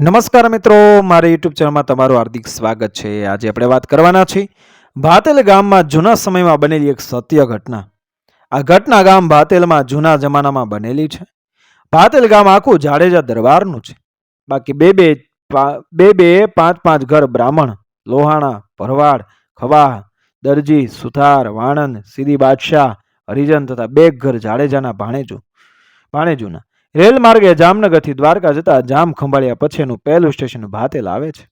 નમસ્કાર મિત્રો, મારા યુટ્યુબ ચેનલમાં તમારું હાર્દિક સ્વાગત છે. આજે આપણે વાત કરવાના છીએ ભાતેલ ગામમાં જૂના સમયમાં બનેલી એક સત્ય ઘટના. આ ઘટના ગામ ભાતેલમાં જૂના જમાનામાં બનેલી છે. ભાતેલ ગામ આખું જાડેજા દરબારનું છે. બાકી બે બે બે બે પાંચ પાંચ ઘર બ્રાહ્મણ, લોહાણા, ભરવાડ, ખવાહ, દરજી, સુથાર, વાણંદ, સીધી બાદશાહ, હરિજન તથા બે ઘર જાડેજાના ભાણેજો, ભાણેજુના. રેલ માર્ગે જામનગરથી દ્વારકા જતા જામ ખંભાળિયા પછીનું પહેલું સ્ટેશન ભાતેલ આવે છે.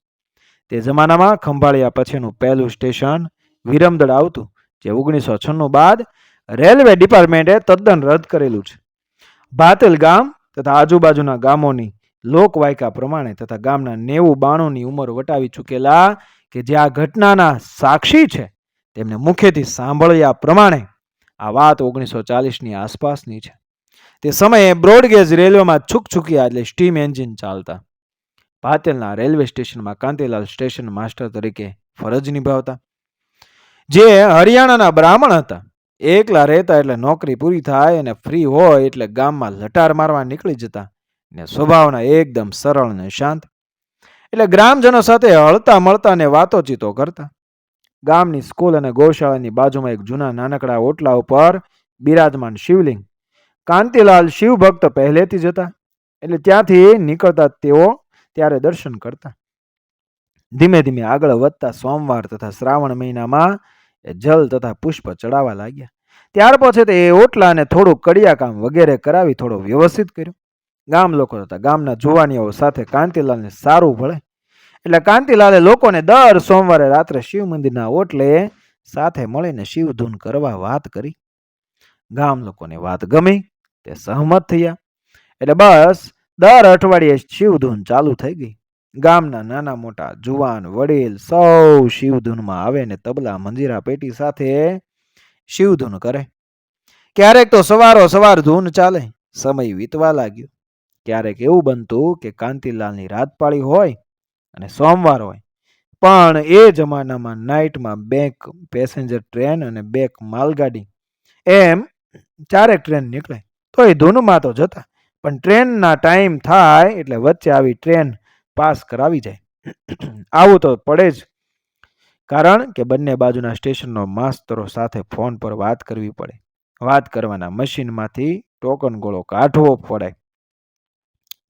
તે જમાનામાં ખંભાળિયા પછીનું પહેલું સ્ટેશન વિરમદળ આવતું, જે ઓગણીસો છન્નું બાદ રેલવે ડિપાર્ટમેન્ટે તદ્દન રદ કરેલું છે. ભાતેલ ગામ તથા આજુબાજુના ગામોની લોકવાયકા પ્રમાણે તથા ગામના નેવું બાણુંની ઉંમર વટાવી ચૂકેલા કે જે આ ઘટનાના સાક્ષી છે, તેમને મુખ્યથી સાંભળ્યા પ્રમાણે આ વાત ઓગણીસો ચાલીસની આસપાસની છે. તે સમયે બ્રોડગેજ રેલવેમાં છુકછુકિયા એટલે સ્ટીમ એન્જિન ચાલતા. પાતેલના રેલવે સ્ટેશનમાં કાંતિલાલ સ્ટેશન માસ્ટર તરીકે ફરજ નિભાવતા. જે હરિયાણાના બ્રાહ્મણ હતા. એકલા રહેતા એટલે નોકરી પૂરી થાય અને ફ્રી હોય એટલે ગામમાં લટાર મારવા નીકળી જતા ને સ્વભાવના એકદમ સરળ ને શાંત. એટલે ગ્રામજનો સાથે હળતા મળતા ને વાતોચીતો કરતા. ગામની સ્કૂલ અને ગૌશાળાની બાજુમાં એક જૂના નાનકડા ઓટલા ઉપર બિરાજમાન શિવલિંગ કાંતિલાલ શિવભક્ત પહેલેથી જ હતા. એટલે ત્યાંથી નીકળતા તેઓ ત્યારે દર્શન કરતા. ધીમે ધીમે આગળ વધતા સોમવાર તથા શ્રાવણ મહિનામાં એ જલ તથા પુષ્પ ચડાવવા લાગ્યા. ત્યાર પછી તે ઓટલાને થોડું કડિયા કામ વગેરે કરાવી થોડો વ્યવસ્થિત કર્યો. ગામ લોકો હતા ગામના જુવાનીઓ સાથે કાંતિલાલને સારું ભળે. એટલે કાંતિલાલે લોકોને દર સોમવારે રાત્રે શિવ મંદિરના ઓટલે સાથે મળીને શિવધૂન કરવા વાત કરી. ગામ લોકોને વાત ગમી. તે સહમત થયા. એટલે બસ, દર અઠવાડિયે શિવધૂન ચાલુ થઈ ગઈ. ગામના નાના મોટા જુવાન, વડીલ સૌ શિવધૂનમાં આવે ને તબલા, મંજીરા, પેટી સાથે શિવધૂન કરે. ક્યારેક તો સવારો સવાર ધૂન ચાલે, સમય વીતવા લાગ્યો. ક્યારેક એવું બનતું કે કાંતિલાલની રાત પાળી હોય અને સોમવાર હોય. પણ એ જમાનામાં નાઇટમાં બેક, પેસેન્જર ટ્રેન અને બેક માલગાડી. એમ ચારેક ટ્રેન નીકળે. તો એ ધૂનમાં તો જતા. પણ ટ્રેનના ટાઈમ થાય એટલે વચ્ચે આવી ટ્રેન પાસ કરાવી જાય. આવું તો પડે જ. કારણ કે બંને બાજુના સ્ટેશનનો માસ્તરો સાથે ફોન પર વાત કરવી પડે. વાત કરવાના મશીનમાંથી ટોકન ગોળો કાઢવો પડે.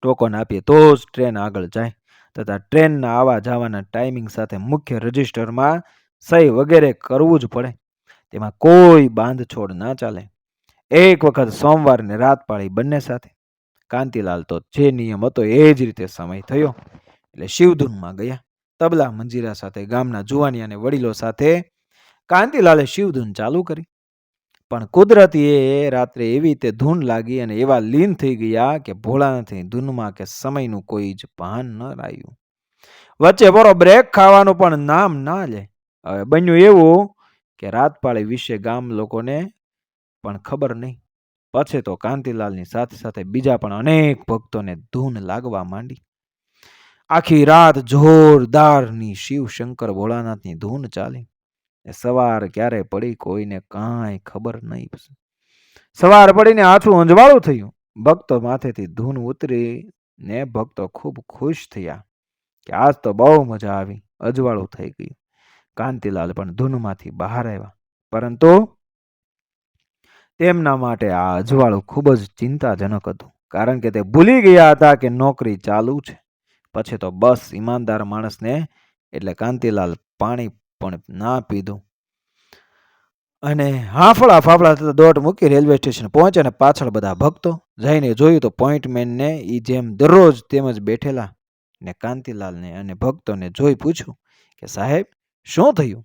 ટોકન આપીએ તો જ ટ્રેન આગળ જાય તથા ટ્રેનના આવવા જવાના ટાઈમિંગ સાથે મુખ્ય રજિસ્ટરમાં સહી વગેરે કરવું જ પડે. તેમાં કોઈ બાંધછોડ ના ચાલે. એક વખત સોમવારને રાત પાળી બંને સાથે. કાંતિલાલ તો જે નિયમ હતો એ જ રીતે સમય થયો. એટલે શિવધૂનમાં ગયા. તબલા મંજીરા સાથે, ગામના જુવાની અને વડીલો સાથે કાંતિલાલે શિવધૂન ચાલુ કરી. પણ કુદરતી એ રાત્રે એવી રીતે ધૂન લાગી અને એવા લીન થઈ ગયા કે ભોળાનાથની ધૂનમાં કે સમયનું કોઈ જ ભાન ન રહ્યું વચ્ચે બરો બ્રેક ખાવાનું પણ નામ ના લે. હવે બન્યું એવું કે રાતપાળી વિશે ગામ લોકોને પણ ખબર નહીં. પછી તો કાંતિલાલની સાથે સાથે બીજા પણ અનેક ભક્તોને ધૂન લાગવા માંડી. આખી રાત જોરદારની શિવશંકર ભોળાનાથની ધૂન ચાલી. સવાર ક્યારે પડી કોઈને કાંઈ ખબર નહીં સવાર પડીને આછું અંજવાળું થયું. ભક્તો માથેથી ધૂન ઉતરી ને ભક્તો ખૂબ ખુશ થયા કે આજ તો બહુ મજા આવી, અજવાળું થઈ ગયું. કાંતિલાલ પણ ધૂનમાંથી બહાર આવ્યા. પરંતુ તેમના માટે આ અજવાળું ખૂબ જ ચિંતાજનક હતું, કારણ કે તે ભૂલી ગયા હતા કે નોકરી ચાલુ છે. પછી તો બસ ઈમાનદાર માણસને એટલે કાંતિલાલ પાણી પણ ના પીધું. અને હાફળા ફાફળા થતા દોટ મૂકી રેલવે સ્ટેશન પહોંચે અને પાછળ બધા ભક્તો જઈને જોયું તો પોઈન્ટમેનને એ જેમ દરરોજ તેમજ બેઠેલા ને કાંતિલાલને અને ભક્તોને જોઈ પૂછ્યું કે સાહેબ, શું થયું?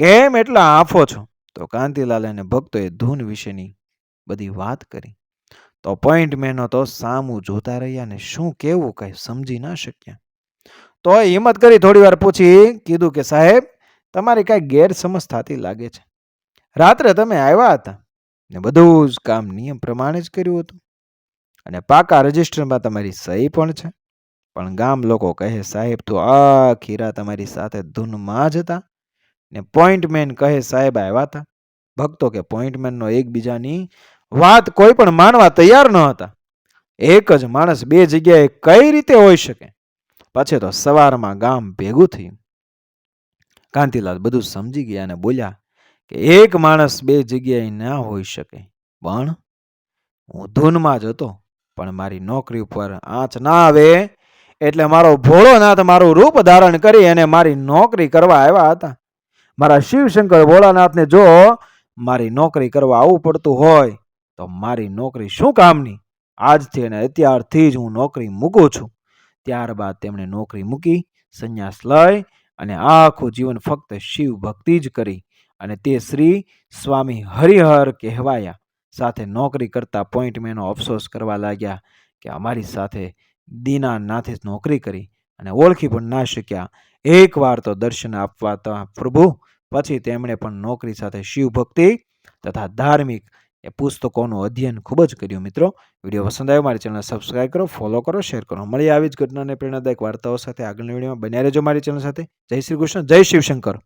કેમ એટલા આફો છો? તો કાંતિલાલ અને ભક્તોએ ધૂન વિશેની બધી વાત કરી. તો અપોઇન્ટમેન્ટનો તો સામું જોતા રહ્યા ને શું કેવું કઈ સમજી ના શક્યા. તો હિંમત કરી થોડી વાર પૂછી, કીધું કે સાહેબ, તમારી કાંઈ ગેરસમજ થતી લાગે છે. રાત્રે તમે આવ્યા હતા ને બધું જ કામ નિયમ પ્રમાણે જ કર્યું હતું. અને પાકા રજિસ્ટરમાં તમારી સહી પણ છે. પણ ગામ લોકો કહે, સાહેબ, તો આખી રાત તમારી સાથે ધૂનમાં જ હતા. ને પોઈન્ટમેન કહે સાહેબ આવ્યા હતા ભક્તો કે પોઈન્ટમેનનો એકબીજાની વાત કોઈ પણ માનવા તૈયાર ન હતા. એક જ માણસ બે જગ્યાએ કઈ રીતે હોઈ શકે? પછી તો સવારમાં ગામ ભેગું થયું. કાંતિલાલ બધું સમજી ગયા અને બોલ્યા કે એક માણસ બે જગ્યાએ ના હોઈ શકે. પણ હું ધૂનમાં જ હતો, પણ મારી નોકરી ઉપર આંચ ના આવે એટલે મારો ભોળોનાથ મારું રૂપ ધારણ કરી અને મારી નોકરી કરવા આવ્યા હતા. મારા શિવશંકર ભોળાનાથને જો મારી નોકરી કરવા આવવું પડતું હોય, તો મારી નોકરી શું કામની? આજથી અને અત્યારથી જ હું નોકરી મૂકું છું. ત્યારબાદ તેમણે નોકરી મૂકી, સંન્યાસ લઈ અને આખું જીવન ફક્ત શિવ ભક્તિ જ કરી અને તે શ્રી સ્વામી હરિહર કહેવાયા. સાથે નોકરી કરતા પોઈન્ટમેનો અફસોસ કરવા લાગ્યા કે અમારી સાથે દીનાનાથે નોકરી કરી અને ઓળખી પણ ના શક્યા. એકવાર તો દર્શન આપવા પ્રભુ પછી તેમણે પણ નોકરી સાથે શિવ ભક્તિ તથા ધાર્મિક એ પુસ્તકોનું અધ્યયન ખૂબ જ કર્યું. મિત્રો, વીડિયો પસંદ આવ્યો મારી ચેનલ સબસ્ક્રાઈબ કરો ફોલો કરો શેર કરો. મળી આવી જ ઘટનાને પ્રેરણાદાયક વાર્તાઓ સાથે આગળની વિડીયોમાં. બન્યા રહેજો મારી ચેનલ સાથે. જય શ્રી કૃષ્ણ, જય શિવશંકર.